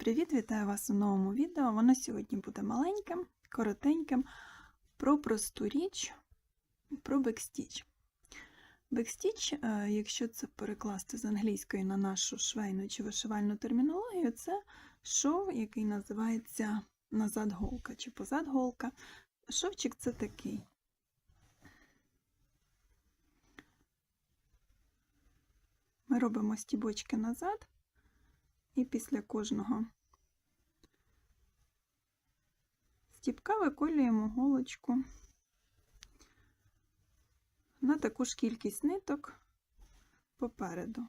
Привіт, вітаю вас у новому відео. Воно сьогодні буде маленьким, коротеньким, про просту річ, про бекстіч. Бекстіч, е, якщо це перекласти з англійської на нашу швейну чи вишивальну термінологію, це шов, який називається назад голка чи позад голка. Шовчик це такий. Ми робимо стібочки назад. І після кожного стіпка виколюємо голочку на таку ж кількість ниток попереду.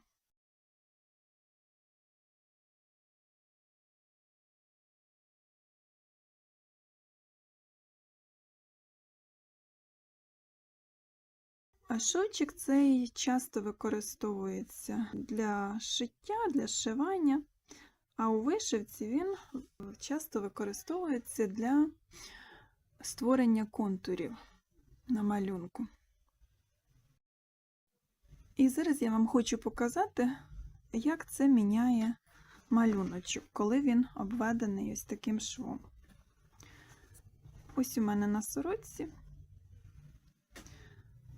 Шовчик цей часто використовується для шиття, для шивання, а у вишивці він часто використовується для створення контурів на малюнку. І зараз я вам хочу показати, як це міняє малюночок, коли він обведений ось таким швом. Ось у мене на сорочці.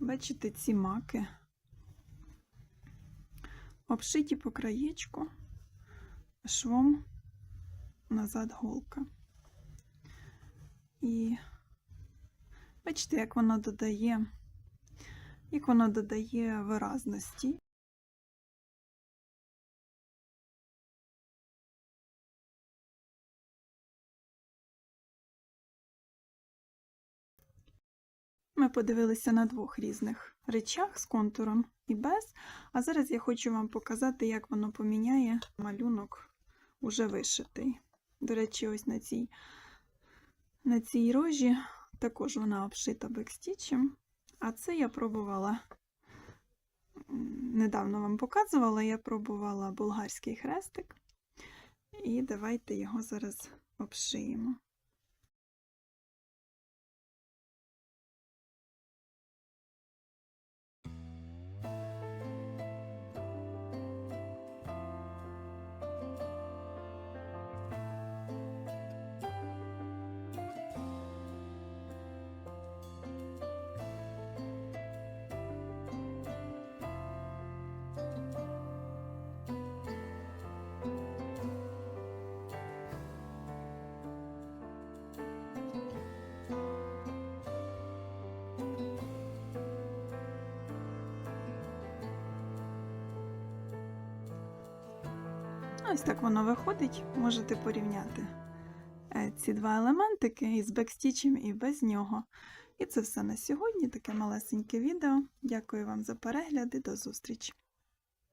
Бачите, ці маки обшиті по краєчку швом назад голка. І бачите, як воно додає, як воно додає виразності. Ми подивилися на двох різних речах з контуром і без. А зараз я хочу вам показати, як воно поміняє малюнок уже вишитий. До речі, ось на цій на цій рожі також вона обшита бекстічем. А це я пробувала, недавно вам показувала, я пробувала болгарський хрестик. І давайте його зараз обшиємо. Ось так воно виходить, можете порівняти е, ці два елементики із бекстічем і без нього. І це все на сьогодні, таке малесеньке відео. Дякую вам за перегляд і до зустрічі!